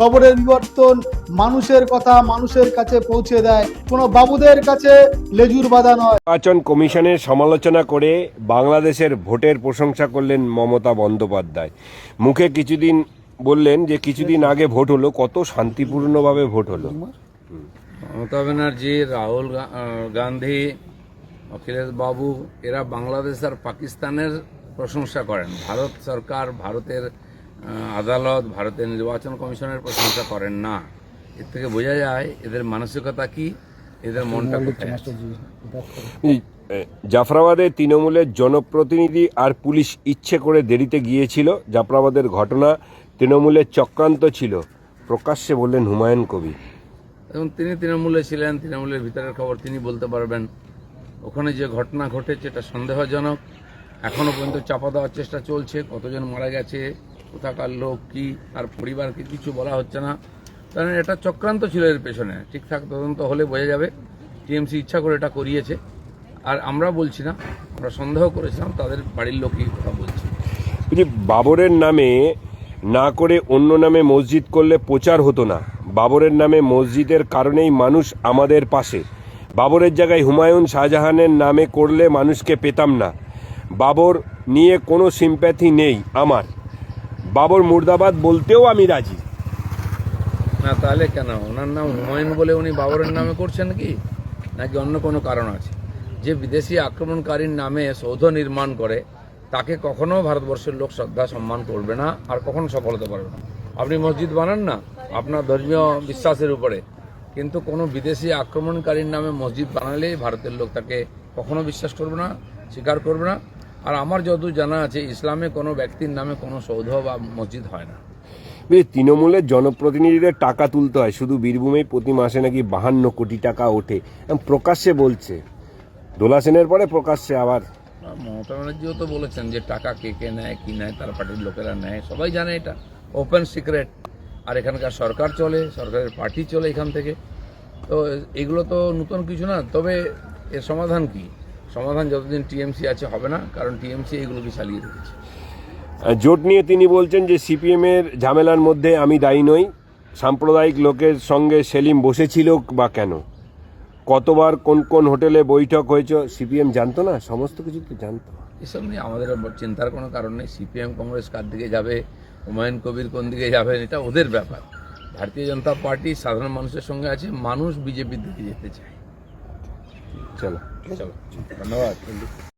খবরের বিবর্তন মানুষের কথা মানুষের কাছে পৌঁছে দেয়। কোনো বাবুদের কাছে লেজুর বাঁধা নয়। নির্বাচন কমিশনের সমালোচনা করে বাংলাদেশের ভোটের প্রশংসা করলেন মমতা বন্দ্যোপাধ্যায়। মুখে কিছুদিন বললেন যে কিছুদিন আগে ভোট হলো কত শান্তিপূর্ণভাবে ভোট হলো। মমতা ব্যানার্জি রাহুল গান্ধী অখিলেশ বাবু এরা বাংলাদেশ আর পাকিস্তানের প্রশংসা করেন। ভারত সরকার ভারতের আদালত ভারতের নির্বাচন কমিশনের প্রশংসা করেন না। এর থেকে বোঝা যায় এদের মানসিকতা কি এদের মনটা জাফরাবাদে তৃণমূলের জনপ্রতিনিধি আর পুলিশ ইচ্ছে করে দেরিতে গিয়েছিল। জাফরাবাদের ঘটনা তৃণমূলের চক্রান্ত ছিল। প্রকাশ্যে বললেন হুমায়ুন কবি। এবং তিনি তৃণমূলে ছিলেন তৃণমূলের ভিতরের খবর তিনি বলতে পারবেন। ওখানে যে ঘটনা ঘটেছে এটা সন্দেহজনক। এখনও পর্যন্ত চাপা দেওয়ার চেষ্টা চলছে কতজন মারা গেছে কোথাকার লোক, কি তার পরিবারকে কিছু বলা হচ্ছে না। কারণ এটা চক্রান্ত ছিল এর পেছনে। ঠিকঠাক তদন্ত হলে বোঝা যাবে। টিএমসি ইচ্ছা করে এটা করিয়েছে। আর আমরা বলছি না, আমরা সন্দেহ করেছিলাম, তাদের বাড়ির লোকই কথা বলছে। বলছি বাবরের নামে না করে অন্য নামে মসজিদ করলে প্রচার হতো না। বাবরের নামে মসজিদের কারণেই মানুষ আমাদের পাশে। বাবরের জায়গায় হুমায়ুন শাহজাহানের নামে করলে মানুষকে পেতাম না। বাবর নিয়ে কোনো সিম্প্যাথি নেই আমার। বাবর মুর্দাবাদ বলতেও আমি রাজি। না, তাহলে কেন? ওনার নাম হুমায়ুন বলে উনি বাবরের নামে করছেন কি? নাকি অন্য কোনো কারণ আছে? যে বিদেশি আক্রমণকারীর নামে সৌধ নির্মাণ করে, তাকে কখনো ভারতবর্ষের লোক শ্রদ্ধা, সম্মান করবে না, আর কখনো সফল হতে পারবে না। আপনি মসজিদ বানান না, আপনার ধর্মীয় বিশ্বাসের উপরে। কিন্তু কোনো বিদেশি আক্রমণকারীর নামে মসজিদ বানালেই ভারতের লোক তাকে কখনো বিশ্বাস করবে না, স্বীকার করবে না আর আমার যতদূর জানা আছে ইসলামে কোনো ব্যক্তির নামে কোনো সৌধ বা মসজিদ হয় না। তৃণমূলের জনপ্রতিনিধিদের টাকা তুলতে হয়। শুধু বীরভূমেই প্রতি মাসে নাকি বাহান্ন কোটি টাকা ওঠে। প্রকাশ্যে বলছে দোলা সেনের পরে প্রকাশ্যে আবার। মমতা ব্যানার্জিও তো বলেছেন যে টাকা কে কে নেয় কি নেয় তার পার্টির লোকেরা নেয় সবাই জানে এটা। ওপেন সিক্রেট আর এখানকার সরকার চলে সরকারের পার্টি চলে এখান থেকে। তো এগুলো তো নতুন কিছু না। তবে এর সমাধান কি? সমাধান যতদিন টিএমসি আছে হবে না কারণ টিএমসি এগুলোকে চালিয়ে রেখেছে। জোট নিয়ে তিনি বলছেন যে সিপিএমের ঝামেলার মধ্যে আমি দায়ী নই। সাম্প্রদায়িক লোকের সঙ্গে সেলিম বসেছিল বা কেন? কতবার কোন কোন হোটেলে বৈঠক হয়েছে সিপিএম জানতো না? সমস্ত কিছু তো জানতো। এসব নিয়ে আমাদের চিন্তার কোনো কারণ নেই। সিপিএম কংগ্রেস কার দিকে যাবে? হুমায়ুন কবির কোন দিকে যাবেন এটা ওদের ব্যাপার। ভারতীয় জনতা পার্টি সাধারণ মানুষের সঙ্গে আছে মানুষ বিজেপির দিকে যেতে চায়। চলো চলো ধন্যবাদ